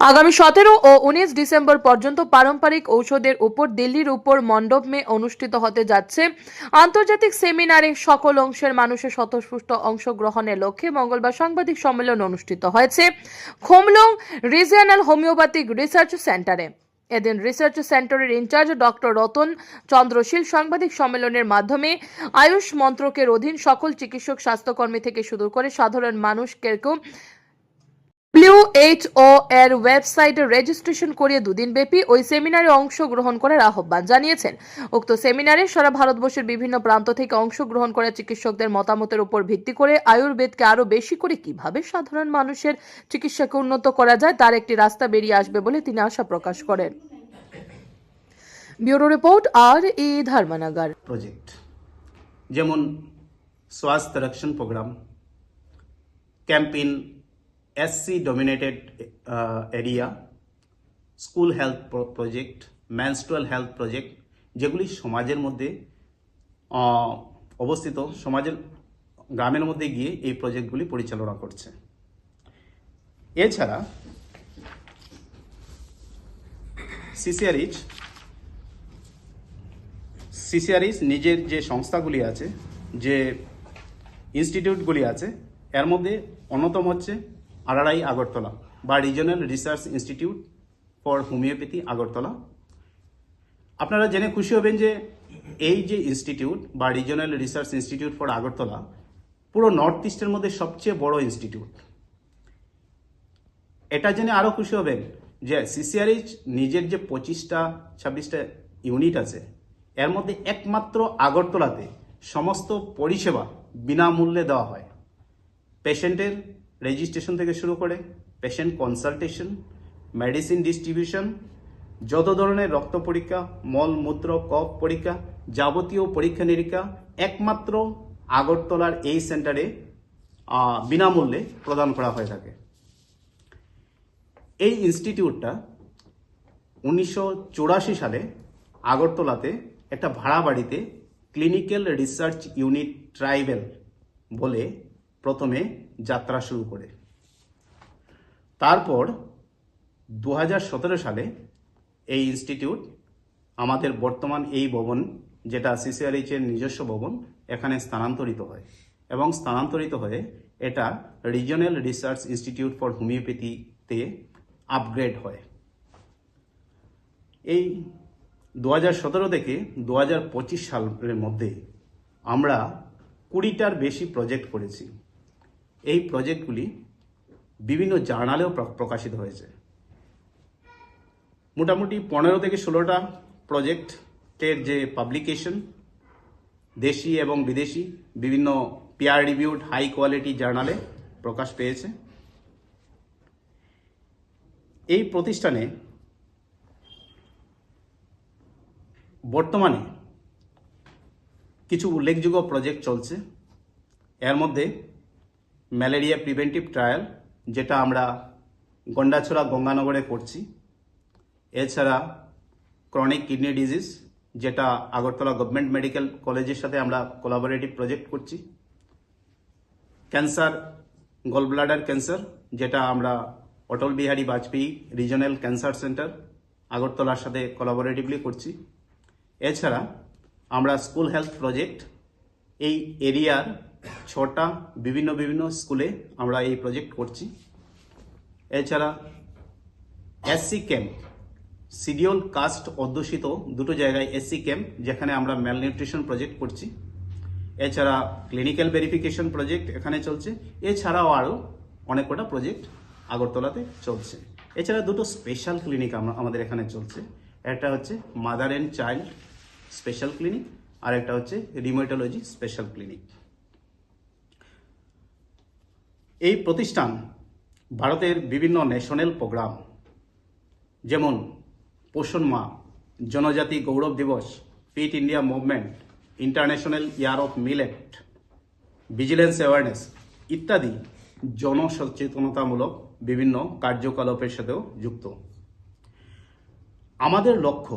আগামী সতেরো ও উনিশ ডিসেম্বর পর্যন্ত পারম্পরিক ঔষধের উপর দিল্লির উপর মণ্ডপ মে অনুষ্ঠিত হতে যাচ্ছে। আন্তর্জাতিক সেমিনারে সকল অংশের মানুষের স্বতঃস্ফূর্ত অংশগ্রহণের লক্ষ্যে মঙ্গলবার সাংবাদিক সম্মেলন অনুষ্ঠিত হয়েছে। খোমলং রিজিয়নাল হোমিওপ্যাথিক রিসার্চ সেন্টারে। এদিন রিসার্চ সেন্টারের ইনচার্জ ডক্টর রতন চন্দ্রশীল সাংবাদিক সম্মেলনের মাধ্যমে আয়ুষ মন্ত্রকের অধীন সকল চিকিৎসক, স্বাস্থ্যকর্মী থেকে শুরু করে সাধারণ মানুষকেও ডব্লিউএইচও এর ওয়েবসাইটে রেজিস্ট্রেশন করিয়ে দুদিন ব্যাপী ওই সেমিনারে অংশগ্রহণ করার আহ্বান জানিয়েছেন। উক্ত সেমিনারে সারা ভারতবর্ষের বিভিন্ন প্রান্ত থেকে অংশগ্রহণ করা চিকিৎসকদের মতামতের উপর ভিত্তি করে আয়ুর্বেদকে আরও বেশি করে কীভাবে সাধারণ মানুষের চিকিৎসাকে উন্নত করা যায় তার একটি রাস্তা বেরিয়ে আসবে বলে তিনি আশা প্রকাশ করেন। ব্যুরো রিপোর্ট আর ই ধর্মনগর। প্রজেক্ট যেমন স্বাস্থ্য রক্ষণ programme camp in SC dominated area school health project menstrual health project যেগুলি সমাজের মধ্যে অবস্থিত, সমাজের গ্রামের মধ্যে গিয়ে এই প্রজেক্টগুলি পরিচালনা করছে। এছাড়া সিসিআরইচ সিসিআরইস নিজের যে সংস্থাগুলি আছে, যে ইনস্টিটিউটগুলি আছে, এর মধ্যে অন্যতম হচ্ছে আরআরআই আগরতলা বা regional research institute for homeopathy Agartala. আপনারা জেনে খুশি হবেন যে এই যে ইনস্টিটিউট বা regional research institute for Agartala, পুরো নর্থ ইস্টের মধ্যে সবচেয়ে বড় ইনস্টিটিউট এটা জেনে আরও খুশি হবেন যে সিসিআরইচ নিজের যে পঁচিশটা, ছাব্বিশটা ইউনিট আছে, এর মধ্যে একমাত্র আগরতলাতে সমস্ত পরিষেবা বিনামূল্যে দেওয়া হয়। পেশেন্টের রেজিস্ট্রেশন থেকে শুরু করে পেশেন্ট কনসালটেশন মেডিসিন ডিস্ট্রিবিউশন যত ধরনের রক্ত পরীক্ষা, মল, মূত্র, কফ পরীক্ষা, যাবতীয় পরীক্ষা নিরীক্ষা একমাত্র আগরতলার এই সেন্টারে বিনামূল্যে প্রদান করা হয়ে থাকে। এই ইনস্টিটিউটটা উনিশশো চুরাশি সালে আগরতলাতে একটা ভাড়া বাড়িতে ক্লিনিক্যাল রিসার্চ ইউনিট ট্রাইবেল বলে প্রথমে যাত্রা শুরু করে। তারপর দু হাজার সতেরো সালে এই ইনস্টিটিউট, আমাদের বর্তমান এই ভবন, যেটা সিসিআরএইচ এর নিজস্ব ভবন, এখানে স্থানান্তরিত হয় এবং স্থানান্তরিত হয়ে এটা রিজনাল রিসার্চ ইনস্টিটিউট ফর হোমিওপ্যাথিতে আপগ্রেড হয়। এই দু থেকে দু সালের মধ্যে আমরা কুড়িটার বেশি প্রজেক্ট করেছি। এই প্রজেক্টগুলি বিভিন্ন জার্নালেও প্র- প্রকাশিত হয়েছে। মোটামুটি পনেরো থেকে ষোলোটা প্রজেক্টের যে পাবলিকেশন, দেশি এবং বিদেশি, বিভিন্ন পিয়ার রিভিউড হাই কোয়ালিটি জার্নালে প্রকাশ পেয়েছে। এই প্রতিষ্ঠানে বর্তমানে কিছু উল্লেখযোগ্য প্রজেক্ট চলছে। এর মধ্যে ম্যালেরিয়া প্রিভেন্টিভ ট্রায়াল, যেটা আমরা গন্ডাছড়া গঙ্গানগরে করছি। এছাড়া ক্রনিক কিডনি ডিজিজ, যেটা আগরতলা গভর্নমেন্ট মেডিকেল কলেজের সাথে আমরা কোলাবোরেটিভ প্রজেক্ট করছি। ক্যান্সার গল ব্লাডার ক্যান্সার, যেটা আমরা Atal Bihari Vajpayee regional cancer centre আগরতলার সাথে কোলাবোরেটিভলি করছি। এছাড়া আমরা স্কুল হেলথ প্রজেক্ট, এই এরিয়ার ছটা বিভিন্ন বিভিন্ন স্কুলে আমরা এই প্রজেক্ট করছি। এছাড়া এসসি ক্যাম্প সিডিউল কাস্ট অধ্যুষিত দুটো জায়গায় এসসি ক্যাম্প যেখানে আমরা ম্যালনিউট্রিশন প্রজেক্ট করছি। এছাড়া ক্লিনিক্যাল ভেরিফিকেশন প্রজেক্ট এখানে চলছে। এছাড়াও আরও অনেক কটা প্রজেক্ট আগরতলাতে চলছে। এছাড়া দুটো স্পেশাল ক্লিনিক আমাদের এখানে চলছে। একটা হচ্ছে mother and child special clinic আর একটা হচ্ছে রিমোটোলজি স্পেশাল ক্লিনিক এই প্রতিষ্ঠান ভারতের বিভিন্ন ন্যাশনাল প্রোগ্রাম যেমন পোষণ মা জনজাতি গৌরব দিবস, fit India movement, international year of millet vigilance awareness ইত্যাদি জনসচেতনতামূলক বিভিন্ন কার্যকলাপের সাথেও যুক্ত। আমাদের লক্ষ্য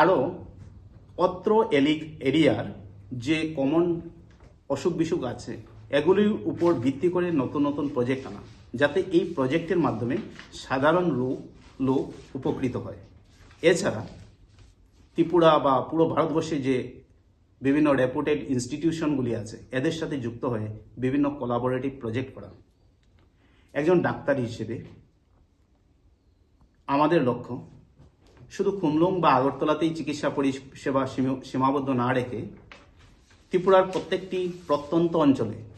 আরও অত্র এলিক এরিয়ার যে কমন অসুখ বিসুখ আছে এগুলির উপর ভিত্তি করে নতুন নতুন প্রজেক্ট আনা, যাতে এই প্রজেক্টের মাধ্যমে সাধারণ লোক লোক উপকৃত হয়। এছাড়া ত্রিপুরা বা পুরো ভারতবর্ষে যে বিভিন্ন রেপুটেড ইনস্টিটিউশনগুলি আছে, এদের সাথে যুক্ত হয়ে বিভিন্ন কোলাবোরেটিভ প্রজেক্ট করা। একজন ডাক্তার হিসেবে আমাদের লক্ষ্য, শুধু খুমলুং বা আগরতলাতেই চিকিৎসা পরিষেবা সীম- সীমাবদ্ধ না রেখে ত্রিপুরার প্রত্যেকটি প্রত্যন্ত অঞ্চলে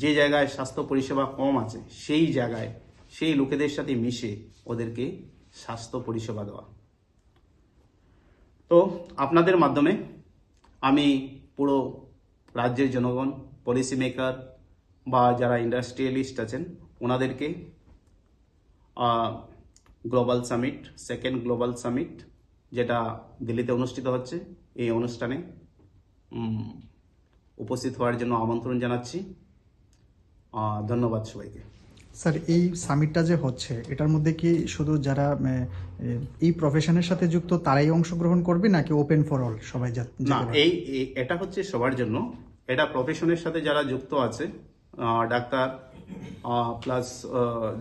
যে জায়গায় স্বাস্থ্য পরিষেবা কম আছে, সেই জায়গায় সেই লোকেদের সাথে মিশে ওদেরকে স্বাস্থ্য পরিষেবা দেওয়া। তো আপনাদের মাধ্যমে আমি পুরো রাজ্যের জনগণ পলিসি মেকার বা যারা ইন্ডাস্ট্রিয়ালিস্ট আছেন, ওনাদেরকে global summit second global summit যেটা দিল্লিতে অনুষ্ঠিত হচ্ছে, এই অনুষ্ঠানে উপস্থিত হওয়ার জন্য আমন্ত্রণ জানাচ্ছি। ধন্যবাদ সবাইকে। স্যার এই সামিটটা যে হচ্ছে এটার মধ্যে কি শুধু যারা এই প্রফেশনের সাথে যুক্ত তারাই অংশগ্রহণ করবে নাকি ওপেন ফর অল সবাই না এই এই- এটা হচ্ছে সবার জন্য। এটা প্রফেশনের সাথে যারা যুক্ত আছে ডাক্তার প্লাস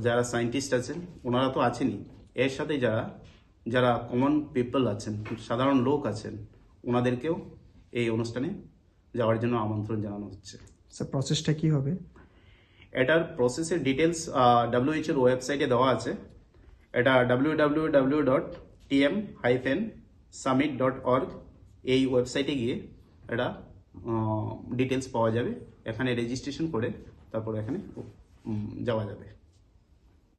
যারা সায়েন্টিস্ট আছেন ওনারা তো আছেনই। এর সাথে যারা যারা কমন পিপল আছেন সাধারণ লোক আছেন ওনাদেরকেও এই অনুষ্ঠানে যাওয়ার জন্য আমন্ত্রণ জানানো হচ্ছে। স্যার প্রসেসটা কি হবে? এটার প্রসেসের ডিটেলস ডাব্লিউএইচ এর ওয়েবসাইটে দেওয়া আছে। এটা W W W dot TM hyphen summit dot org এই ওয়েবসাইটে গিয়ে এটা ডিটেলস পাওয়া যাবে। এখানে রেজিস্ট্রেশন করে তারপর এখানে যাওয়া যাবে।